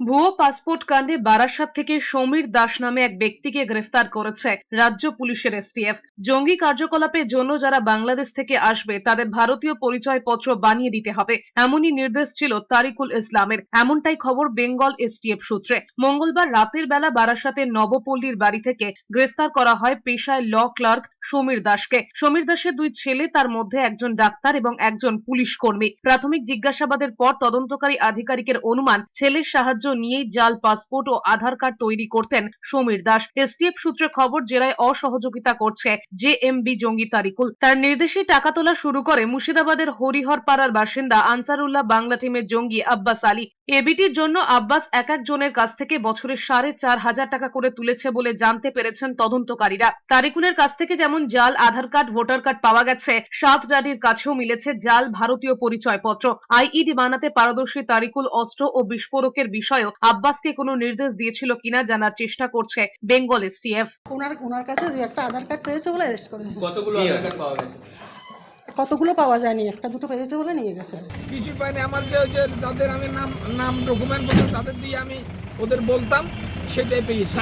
ভুয়ো পাসপোর্ট কাণ্ডে বারাসাত থেকে সমীর দাস নামে এক ব্যক্তিকে গ্রেফতার করেছে রাজ্য পুলিশের এসটিএফ। জঙ্গি কার্যকলাপের জন্য যারা বাংলাদেশ থেকে আসবে, তাদের ভারতীয় পরিচয়পত্র বানিয়ে দিতে হবে। এমনই নির্দেশ ছিল তারিকুল ইসলামের। এমনটাই খবর বেঙ্গল এসটিএফ সূত্রে। মঙ্গলবার রাতের বেলা বারাসাতের নবপল্লীর বাড়ি থেকে গ্রেফতার করা হয় পেশায় ল ক্লার্ক সমীর দাসকে। সমীর দাসের দুই ছেলে, তার মধ্যে একজন ডাক্তার এবং একজন পুলিশ কর্মী। প্রাথমিক জিজ্ঞাসাবাদের পর তদন্তকারী আধিকারিকের অনুমান, ছেলের সাহায্য নিয়েই জাল, পাসপোর্ট ও আধার কার্ড তৈরি করতেন সমীর দাস। এসটিএফ সূত্রে খবর, জেলায় অসহযোগিতা করছে জে এম বি জঙ্গি তারিকুল। তার নির্দেশে টাকা তোলা শুরু করে মুর্শিদাবাদের হরিহর পাড়ার বাসিন্দা আনসারুল্লাহ বাংলা টিমের জঙ্গি আব্বাস আলী। এবিটির জন্য আব্বাস এক একজনের কাছ থেকে বছরে সাড়ে চার হাজার টাকা করে তুলেছে বলে জানতে পেরেছেন তদন্তকারীরা। তারিকুলের কাছ থেকে যেমন জাল আধার কার্ড ভোটার কার্ড পাওয়া গেছে। সাত ডাডির কাছেও মিলেছে জাল ভারতীয় পরিচয়পত্র। আইইডি বানাতে পারদর্শী তারিকুল অস্ত্র ও বিস্ফোরকের বিষয়েও আব্বাসকে কোনো নির্দেশ দিয়েছিল কিনা জানার চেষ্টা করছে বেঙ্গল এসটিএফ। ওনার ওনার কাছে দুই একটা আধার কার্ড পেয়েছে বলে অ্যারেস্ট করেছে। কতগুলো আধার কার্ড পাওয়া গেছে? কতগুলো পাওয়া যায়নি? একটা দুটো পেয়েছে বলে নিয়ে গেছে। কিছু পাইনি আমার যে যে যাদের আমি নাম নাম ডকুমেন্ট বলতাম তাদের দিয়ে আমি ওদের বলতাম সেটাই পেয়েছি।